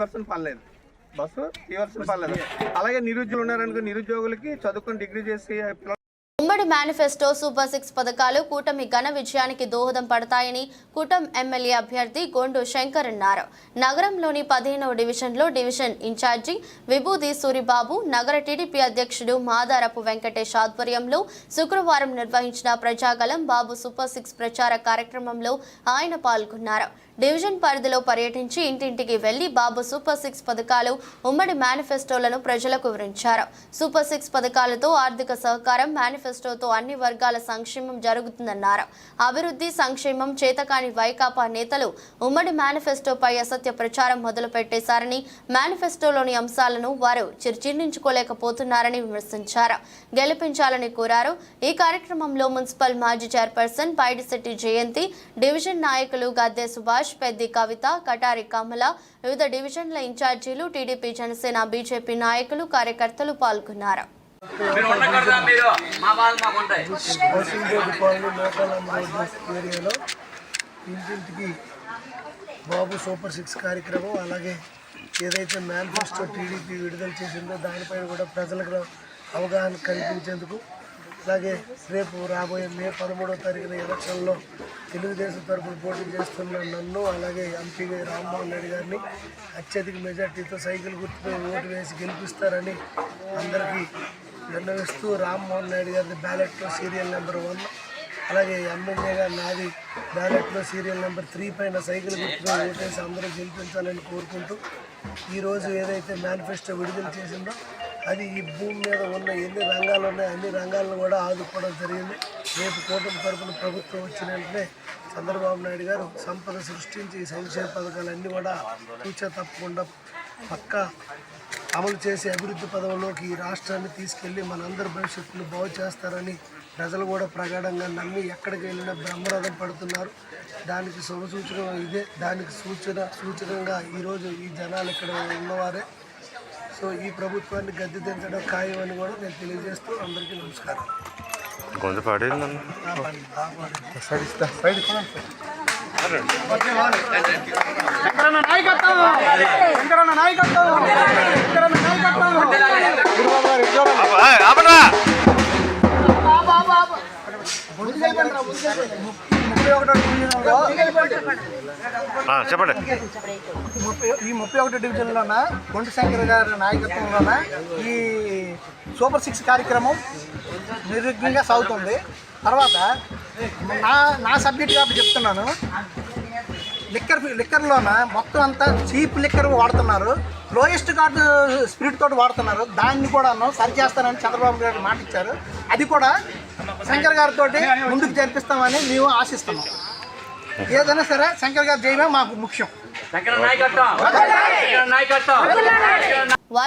Percent పర్లేదు bus ఈ percent పర్లేదు అలాగే నిరుద్యోగులు ఉన్నారనుకో నిరుద్యోగులకి చదువుకొని డిగ్రీ చేసి ఉమ్మడి మేనిఫెస్టో సూపర్ సిక్స్ పథకాలు కూటమి ఘన విజయానికి దోహదం పడతాయని కూటమి ఎమ్మెల్యే అభ్యర్థి గోండు శంకర్ అన్నారు. నగరంలోని పదిహేనవ డివిజన్లో డివిజన్ ఇన్ఛార్జి విభూది సూరిబాబు నగర టీడీపీ అధ్యక్షుడు మాదారపు వెంకటేష్ ఆధ్వర్యంలో శుక్రవారం నిర్వహించిన ప్రజాగలం బాబు సూపర్ సిక్స్ ప్రచార కార్యక్రమంలో ఆయన పాల్గొన్నారు. డివిజన్ పరిధిలో పర్యటించి ఇంటింటికి వెళ్ళి బాబు సూపర్ సిక్స్ పథకాలు ఉమ్మడి మేనిఫెస్టోలను ప్రజలకు వివరించారు. సూపర్ సిక్స్ పథకాలతో ఆర్థిక సహకారం మేనిఫెస్టోతో అన్ని వర్గాల సంక్షేమం జరుగుతుందన్నారు. అభివృద్ధి సంక్షేమం చేతకాని వైకాపా నేతలు ఉమ్మడి మేనిఫెస్టోపై అసత్య ప్రచారం మొదలు పెట్టేశారని మేనిఫెస్టోలోని అంశాలను వారు చర్చించుకోలేకపోతున్నారని విమర్శించారు. గెలిపించాలని కోరారు. ఈ కార్యక్రమంలో మున్సిపల్ మాజీ చైర్పర్సన్ పైడిశెట్టి జయంతి డివిజన్ నాయకులు గద్దె సుభాష్ పెద్ది కవిత కటారి కమల వివిధ డివిజన్ల ఇన్ఛార్జీలు టీడీపీ జనసేన బీజేపీ నాయకులు కార్యకర్తలు పాల్గొన్నారు. మీరు ఉండకూడదా మీరు? మా బాధ మాకు ఉంటాయి. ఏరియాలో ఇంటింటికి బాబు సూపర్ సిక్స్ కార్యక్రమం అలాగే ఏదైతే మేనిఫెస్టో టీడీపీ విడుదల చేసిందో దానిపైన కూడా ప్రజలకు అవగాహన కల్పించేందుకు అలాగే రేపు రాబోయే మే పదమూడవ తారీఖున ఎలక్షన్లో తెలుగుదేశం తరఫున పోటీ చేస్తున్న నన్ను అలాగే ఎంపీ రామ్మోహన్ రెడ్డి గారిని అత్యధిక మెజార్టీతో సైకిల్ గుర్తుపై ఓటు వేసి గెలిపిస్తారని అందరికీ విన్నవిస్తూ రామ్మోహన్ నాయుడు గారి బ్యాలెట్లో సీరియల్ నెంబర్ వన్. అలాగే ఎమ్మెల్యే గారు నాది బ్యాలెట్లో సీరియల్ నెంబర్ త్రీ పైన సైకిల్ గుర్తుపై ఓటేసి అందరూ గెలిపించాలని కోరుకుంటూ ఈరోజు ఏదైతే మేనిఫెస్టో విడుదల చేసిందో అది ఈ భూమి మీద ఉన్న ఎన్ని రంగాలు ఉన్నాయో అన్ని రంగాలను కూడా ఆదుకోవడం జరిగింది. రేపు కూటమి తరపున ప్రభుత్వం వచ్చిన వెంటనే చంద్రబాబు నాయుడు గారు సంపద సృష్టించి సంక్షేమ సంక్షేమ పథకాలన్నీ కూడా కూర్చో తప్పకుండా పక్కా అమలు చేసే అభివృద్ధి పదవుల్లోకి ఈ రాష్ట్రాన్ని తీసుకెళ్ళి మనందరి భవిష్యత్తును బాగు చేస్తారని ప్రజలు కూడా ప్రగాఢంగా నమ్మి ఎక్కడికి వెళ్ళినా బ్రహ్మరథం పడుతున్నారు. దానికి శుభ సూచన ఇదే. దానికి సూచన సూచకంగా ఈరోజు ఈ జనాలు ఇక్కడ ఉన్నవారే. సో ఈ ప్రభుత్వాన్ని గద్దె దించడం ఖాయమని కూడా నేను తెలియజేస్తూ అందరికీ నమస్కారం. ముప్పై ఒకటో డివిజన్లో చెప్పండి. ఈ ముప్పై ఒకటో డివిజన్లోన కొండ శంకర్ గారి నాయకత్వంలోన ఈ సూపర్ సిక్స్ కార్యక్రమం నిర్విఘ్నంగా సాగుతుంది. తర్వాత నా నా సబ్జెక్ట్ కాబట్టి చెప్తున్నాను. లిక్కర్ లిక్కర్లోన మొత్తం అంతా చీప్ లిక్కర్ వాడుతున్నారు. లోయెస్ట్ కార్డు స్పిరిట్ తోటి వాడుతున్నారు. దాన్ని కూడా సరి చేస్తానని చంద్రబాబు గారు మాట ఇచ్చారు అది కూడా శంకర్ గారితో ముందుకు జరిపిస్తామని మేము ఆశిస్తున్నాం. ఏదైనా సరే శంకర్ గారి జయమే మాకు ముఖ్యం.